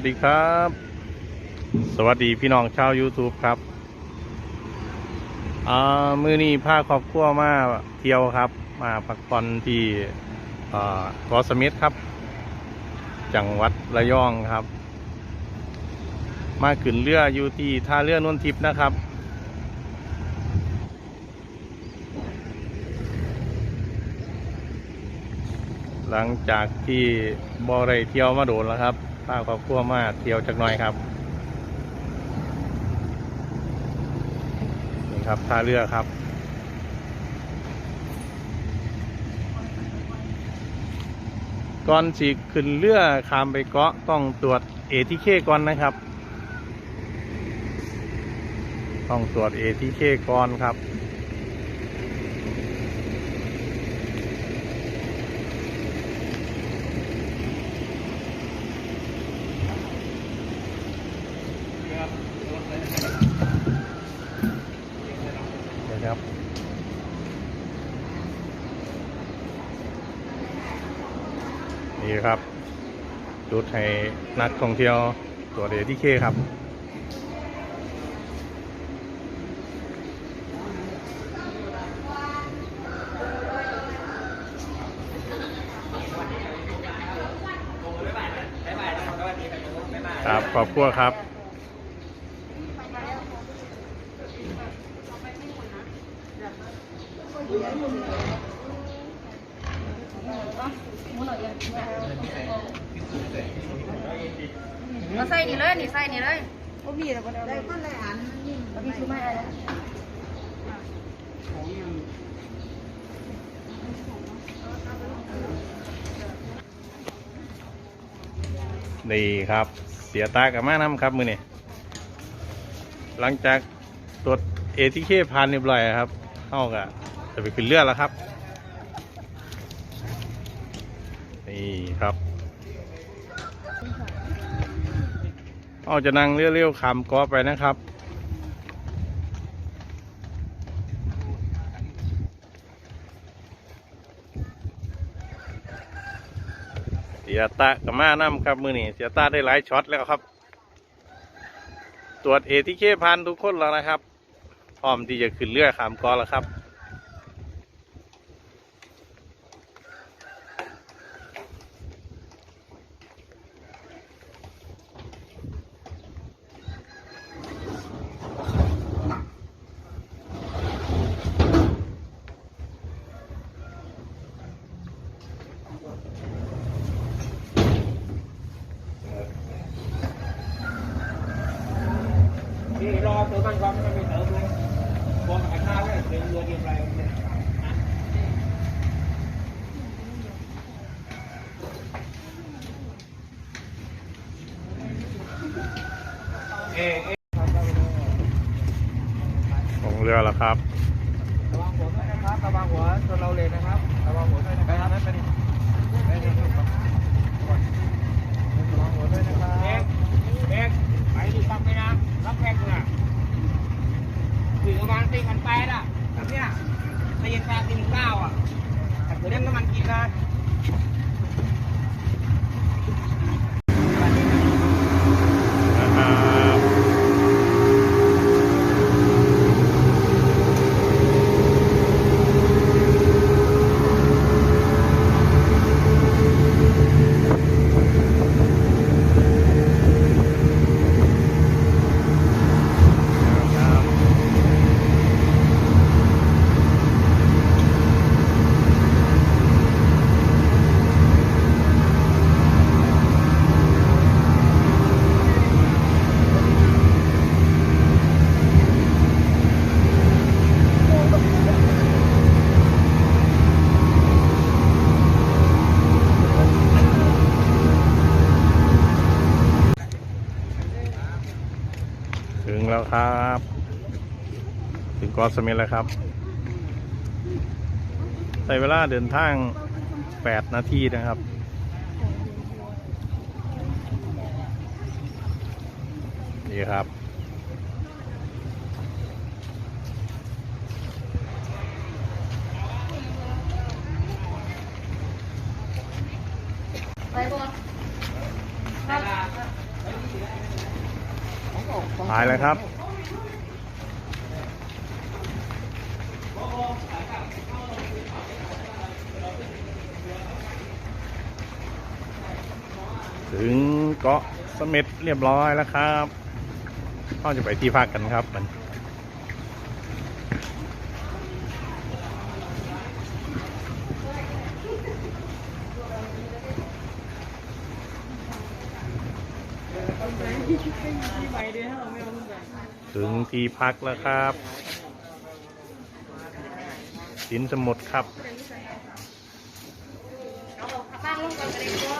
วัสดีครับ สวัสดีพี่น้องชาว YouTube ครับอ่ามือนี้พาครอบครัวมาเที่ยวครับ มาพักผ่อนที่อ่าเกอสมิธครับ จังหวัดระยองครับ มาขึ้นเรืออยู่ที่ท่าเรือนนทิพย์นะครับหลังจากที่บอได้เที่ยวมาโดนแล้วครับ พาครอบครัวมาเที่ยวจักหน่อยครับนี่ครับท่าเรือครับก่อนสิขึ้นเรือข้ามไปเกาะต้องตรวจเอทีเคก่อนนะครับ ต้องตรวจเอทีเคก่อนครับ นะครับนี่ครับจุดให้นักท่องเที่ยวตัวเดที่เคครับครับขอบคุณครับ เอาใส่นี่เลยนี่ใส่นี่เลยก็มีแต่คนได้คนละอันนี่เอาพี่ชูไม่อะไรนี่ครับ เสียตากับมาน้ำครับมือนี่หลังจากตรวจเอทีเคผ่านเรียบร้อยครับเข้ากับ จะไปขึ้นเรือแล้วครับ นี่ครับเอาจะนั่งเร็วๆขามกอไปนะครับเสียตากับมาน้ำครับมือนี่เสียตาได้หลายช็อตแล้วครับ ตรวจเอทีเคพันทุกคนแล้วนะครับพร้อมที่จะขึ้นเรือขามกอแล้วครับ นี่รอเติมมันก่อนไม่ไปเติมเลยบอกขายข้าวเลยเรือเรือเดียวไรเนี่ย เอ๊ะเอ๊ะลงเรือแล้วครับระวังหัวด้วยนะครับระวังหัวตัวเราเลยนะครับระวังหัวด้วยนะครับไปดิไปดิระวังหัวด้วยนะครับเอ๊ะเอ๊ะไปดิปั๊บไปนะรับแขกนะถึงประมาณตีพันแปดอะแบบเนี้ยตีแปดตีเก้าอะแต่เดี๋ยวเล่นน้ำมันกินนะน กอสมิธแล้วครับใช้เวลาเดินทาง 8 นาทีนะครับ นี่ครับไปบ่ได้ละตายแล้วครับ ถึงเกาะสม็ดเรียบร้อยแล้วครับเราจะไปที่พักกันครับมันถึงที่พักแล้วครับ สินสมุทรครับตั้งลงก่อนก็ได้ตัว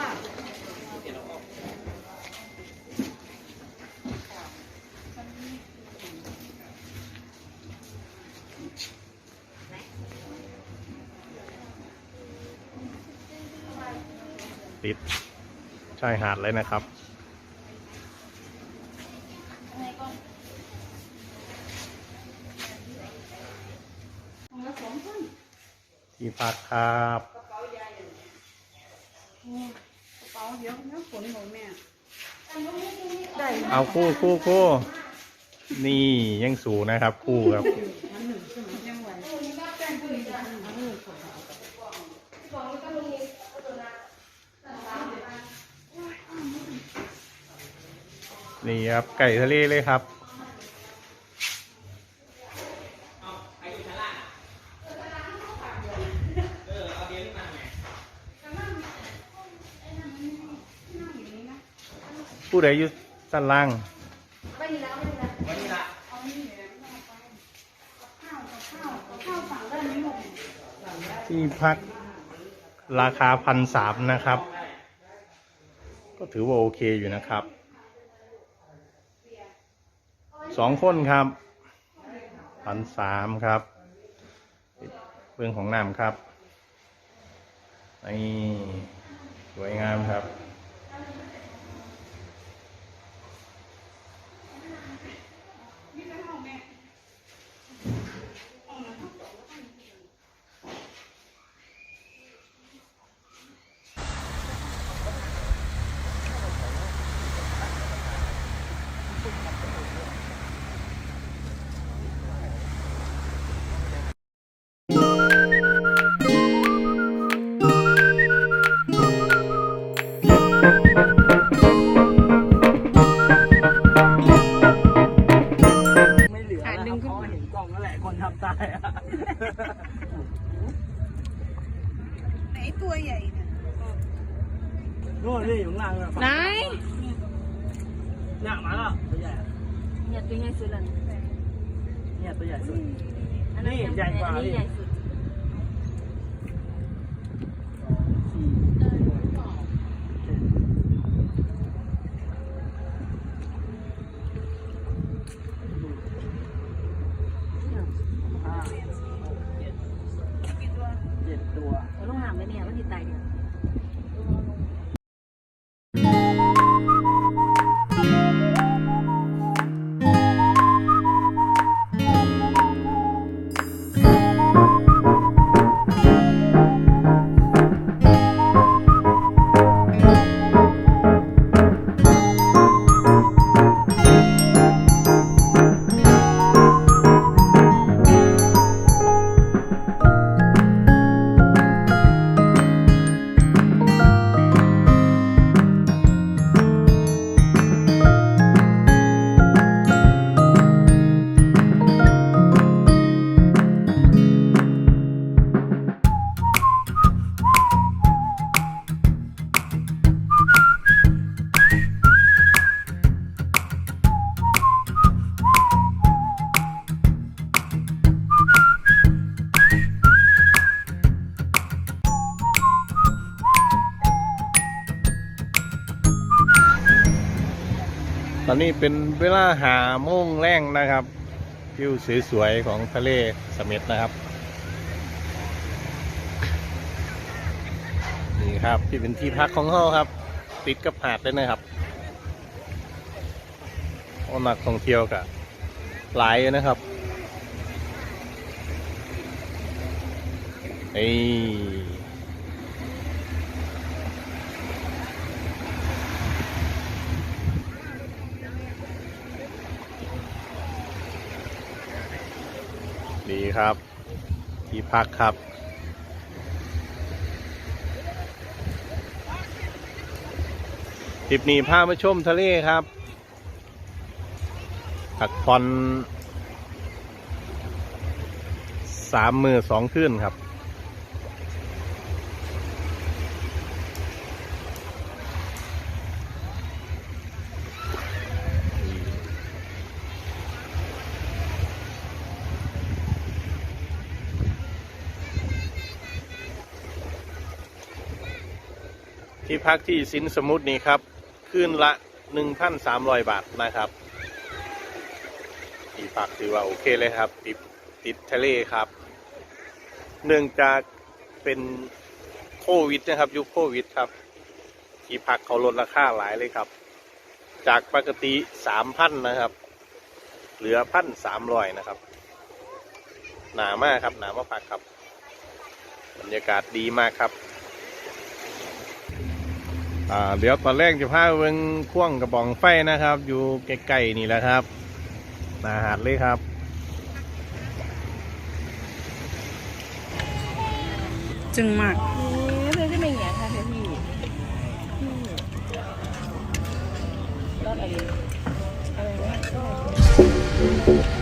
ติดชายหาดเลยนะครับ ที่พักครับกระเป๋าเดี๋ยวน้ำฝนของแม่ได้เอาคู่คู่คู่นี่ยังสูงนะครับ คู่ครับมันหนึ่งใช่ไหมยังไหวแป้งผู้หญิงอันหนึ่งอันหนึ่งคนนี่ครับไก่ทะเลเลยครับ ผู้ใดอยู่สันล่าง ไม่มีแล้วไม่มีแล้ววันนี้ละที่พักราคาพันสามนะครับ ก็ถือว่าโอเคอยู่นะครับ สองคนครับพันสามครับเรื่องของน้ำครับนี่สวยงามครับ ตอนนี้เป็นเวลาหาโมงแรงนะครับวิวสวยๆของทะเลเสม็ดนะครับ นี่ครับที่เป็นที่พักของเขาครับ ติดกับหาดเลยนะครับโอนักท่องเที่ยวกับหลายนะครับนี่ ดีครับ ที่พักครับทริปนี้พามาชมทะเลครับพักผ่อนสามมือสองคืนครับ ที่พักที่สินสมุทรนี้ครับคืนละ 1,300 บาทนะครับที่พักถือว่าโอเคเลยครับ ติดติดทะเลครับ เนื่องจากเป็นโควิดนะครับยุคโควิดครับ ที่พักเขาลดราคาหลายเลยครับ จากปกติ3,000นะครับ เหลือพันสามร้อยนะครับ หนามากครับหนามากพักครับบรรยากาศดีมากครับ เดี๋ยวตอนแรกจะพาเบิ้งข่วงกระบองไฟนะครับ อยู่ใกล้ๆนี่แหละครับนาหาดเลยครับจึงมากนี่เธอที่ไงคะพี่รออะไรอะไรวะ